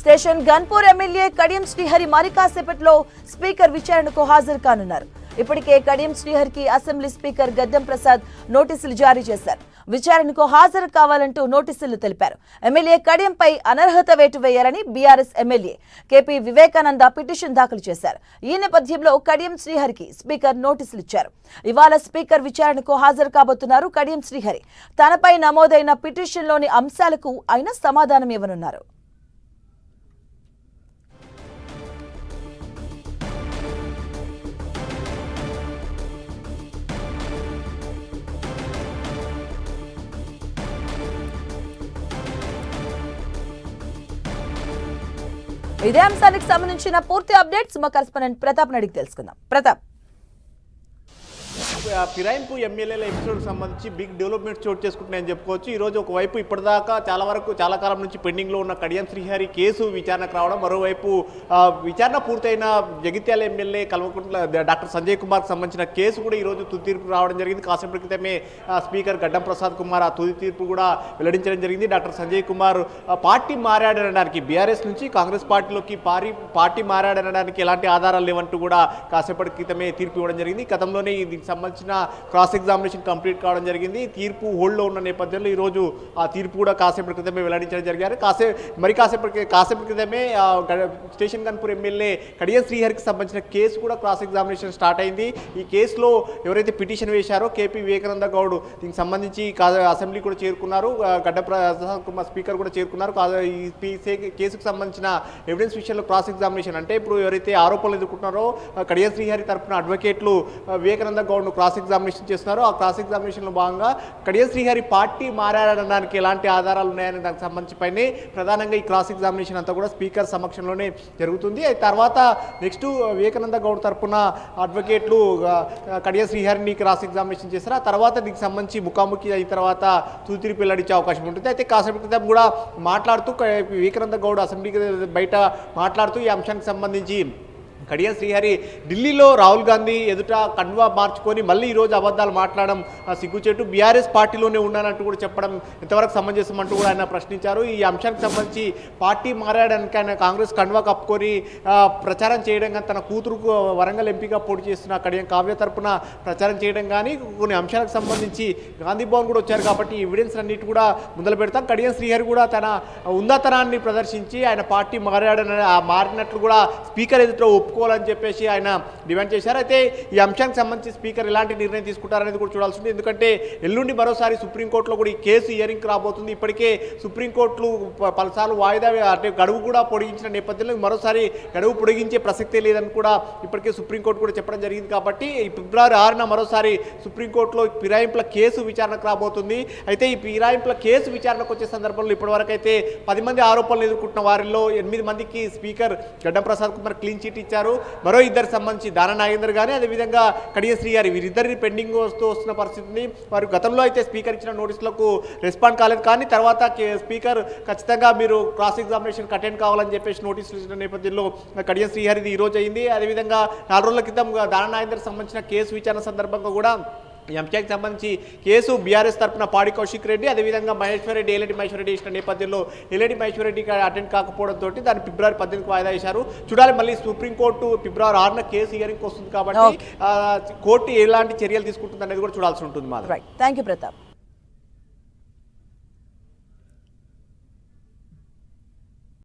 Station Ghanpur MLA Kadiyam Srihari మరి కాసేపట్లో speaker విచారణకు హాజరు కానున్నారు. ఇప్పటికే కడియం శ్రీహరికి అసెంబ్లీ స్పీకర్ గద్దెం ప్రసాద్ నోటీసులు జారీ చేశారు. విచారణకు హాజరు కావాలంటూ నోటీసులు తెలిపారు. ఎమ్మెల్యే కడియంపై అనర్హత వేటు వేయాలని BRS MLA KP Vivekananda petition దాఖలు చేశారు. ఈ నేపథ్యంలో కడియం శ్రీహరికి స్పీకర్ నోటీసులు ఇచ్చారు. ఇవాళ స్పీకర్ విచారణకు హాజరు కాబోతున్నారు కడియం శ్రీహరి. తనపై నమోదైన పిటిషన్లోని అంశాలకు ఆయన సమాధానం ఇవ్వనున్నారు ఇదే అంశానికి సంబంధించిన పూర్తి అప్డేట్స్ మా కరెస్పాండెంట్ ప్రతాప్ నడికి తెలుసుకుందాం. ప్రతాప్. ఫిరాయింపు ఎమ్మెల్యేల ఎపిసోడ్కి సంబంధించి బిగ్ డెవలప్మెంట్ చోటు చేసుకుంటున్నాయని చెప్పుకోవచ్చు. ఈరోజు ఒకవైపు ఇప్పటిదాకా చాలా వరకు చాలా కాలం నుంచి పెండింగ్లో ఉన్న కడియం శ్రీహరి కేసు విచారణకు రావడం మరోవైపు విచారణ పూర్తయిన జగిత్యాల ఎమ్మెల్యే కల్వకుంట్ల డాక్టర్ సంజయ్ కుమార్కి సంబంధించిన కేసు కూడా ఈరోజు తుది తీర్పు రావడం జరిగింది. కాసేపటి క్రితమే స్పీకర్ గడ్డం ప్రసాద్ కుమార్ ఆ తుది తీర్పు కూడా వెల్లడించడం జరిగింది. డాక్టర్ సంజయ్ కుమార్ పార్టీ మారాడనడానికి బీఆర్ఎస్ నుంచి కాంగ్రెస్ పార్టీలోకి పారి పార్టీ మారాడనడానికి ఎలాంటి ఆధారాలు లేవంటూ కూడా కాసేపటి క్రితమే తీర్పు ఇవ్వడం జరిగింది. గతంలోనే దీనికి సంబంధించిన క్రాస్ ఎగ్జామినేషన్ కంప్లీట్ కావడం జరిగింది. తీర్పు హోల్డ్లో ఉన్న నేపథ్యంలో ఈరోజు ఆ తీర్పు కూడా కాసేపటి క్రితమే వెల్లడించడం జరిగారు. కాసే మరి కాసేపటి కాసేపటి క్రితమే స్టేషన్ కన్పూర్ ఎమ్మెల్యే కడియం శ్రీహరికి సంబంధించిన కేసు కూడా క్రాస్ ఎగ్జామినేషన్ స్టార్ట్ అయింది. ఈ కేసులో ఎవరైతే పిటిషన్ వేశారో కేపీ వివేకానంద గౌడ్ దీనికి సంబంధించి అసెంబ్లీ కూడా చేరుకున్నారు. గడ్డ ప్రసాద్ కుమార్ స్పీకర్ కూడా చేరుకున్నారు. ఈ కేసుకు సంబంధించిన ఎవిడెన్స్ విషయంలో క్రాస్ ఎగ్జామినేషన్ అంటే ఇప్పుడు ఎవరైతే ఆరోపణలు ఎదుర్కొంటున్నారో కడియం శ్రీహరి తరఫున అడ్వకేట్లు వివేకానంద గౌడ్ను క్రాస్ ఎగ్జామినేషన్ చేస్తున్నారో. ఆ క్రాస్ ఎగ్జామినేషన్లో భాగంగా కడియ శ్రీహరి పార్టీ మారడానికి ఎలాంటి ఆధారాలు ఉన్నాయనే దానికి సంబంధించి పైనే ప్రధానంగా ఈ క్రాస్ ఎగ్జామినేషన్ అంతా కూడా స్పీకర్ సమక్షంలోనే జరుగుతుంది. తర్వాత నెక్స్ట్ వివేకానంద గౌడ్ తరపున అడ్వకేట్లు కడియ శ్రీహరిని క్రాస్ ఎగ్జామినేషన్ చేస్తారు ఆ తర్వాత దీనికి సంబంధించి ముఖాముఖి అయిన తర్వాత తూతిరి పిల్లడిచ్చే అవకాశం ఉంటుంది. అయితే కాసేపు క్రితం కూడా మాట్లాడుతూ వివేకానంద గౌడ్ అసెంబ్లీకి బయట మాట్లాడుతూ ఈ అంశానికి సంబంధించి కడియం శ్రీహరి ఢిల్లీలో రాహుల్ గాంధీ ఎదుట కన్వా మార్చుకొని మళ్ళీ ఈరోజు అబద్ధాలు మాట్లాడడం సిగ్గుచేటు బీఆర్ఎస్ పార్టీలోనే ఉన్నానంటూ కూడా చెప్పడం ఎంతవరకు సమంజసం అంటూ కూడా ఆయన ప్రశ్నించారు. ఈ అంశానికి సంబంధించి పార్టీ మారాడానికి ఆయన కాంగ్రెస్ కన్వా కప్పుకొని ప్రచారం చేయడం కానీ తన కూతురుకు వరంగల్ ఎంపీగా పోటీ చేస్తున్న కడియం కావ్య తరపున ప్రచారం చేయడం కానీ కొన్ని అంశాలకు సంబంధించి గాంధీ భవన్ కూడా వచ్చారు కాబట్టి ఎవిడెన్స్ అన్నిటి కూడా ముందలు పెడతాం. కడియం శ్రీహరి కూడా తన ఉన్నతనాన్ని ప్రదర్శించి ఆయన పార్టీ మారాడని మారినట్లు కూడా స్పీకర్ ఎదుట ఒప్పుకోవాలని చెప్పేసి ఆయన డిమాండ్ చేశారు. అయితే ఈ అంశానికి సంబంధించి స్పీకర్ ఎలాంటి నిర్ణయం తీసుకుంటారనేది కూడా చూడాల్సి ఉంది. ఎందుకంటే ఎల్లుండి మరోసారి సుప్రీంకోర్టులో కూడా ఈ కేసు హియరింగ్ రాబోతుంది. ఇప్పటికే సుప్రీంకోర్టులు పలుసార్లు వాయిదా అంటే గడువు కూడా పొడిగించిన నేపథ్యంలో మరోసారి గడువు పొడిగించే ప్రసక్తే లేదని కూడా ఇప్పటికే సుప్రీంకోర్టు కూడా చెప్పడం జరిగింది కాబట్టి ఈ ఫిబ్రవరి ఆరున మరోసారి సుప్రీంకోర్టులో ఫిరాయింపుల కేసు విచారణకు రాబోతుంది. అయితే ఈ ఫిరాయింపుల కేసు విచారణకు వచ్చే సందర్భంలో ఇప్పటివరకు అయితే పది మంది ఆరోపణలు ఎదుర్కొంటున్న వారిలో ఎనిమిది మందికి స్పీకర్ గడ్డం ప్రసాద్ కుమార్ క్లీన్ చిట్ ఇచ్చారు. మరో ఇద్దరు సంబంధించి దాన నాగేందర్ కానీ అదేవిధంగా కడియశ్రీ గారు వీరిద్దరిని పెండింగ్ వస్తూ వస్తున్న పరిస్థితిని వారు గతంలో అయితే స్పీకర్ ఇచ్చిన నోటీసులకు రెస్పాండ్ కాలేదు. కానీ తర్వాత స్పీకర్ ఖచ్చితంగా మీరు క్రాస్ ఎగ్జామినేషన్ అటెండ్ కావాలని చెప్పేసి నోటీసులు ఇచ్చిన నేపథ్యంలో కడియ శ్రీహరిది ఈ రోజు అయింది. అదేవిధంగా నాలుగు రోజుల క్రితం దాన నాగేందర్ సంబంధించిన కేసు విచారణ సందర్భంగా కూడా అంశానికి సంబంధించి కేసు బీఆర్ఎస్ తరపున పాడి కౌశిక్ రెడ్డి అదేవిధంగా మహేశ్వర్ రెడ్డి ఏలటి మహేశ్వర్ రెడ్డి ఇచ్చిన నేపథ్యంలో ఏలటి మహేశ్వర్ రెడ్డికి అటెండ్ కాకపోవడంతో దాన్ని ఫిబ్రవరి పద్దెనిమిదికి వాయిదా వేశారు. చూడాలి మళ్ళీ సుప్రీంకోర్టు ఫిబ్రవరి ఆరున కేసు హియరింగ్ వస్తుంది కాబట్టి కోర్టు ఎలాంటి చర్యలు తీసుకుంటుంది అనేది కూడా చూడాల్సి ఉంటుంది మాది రైట్ థ్యాంక్ యూ ప్రతాప్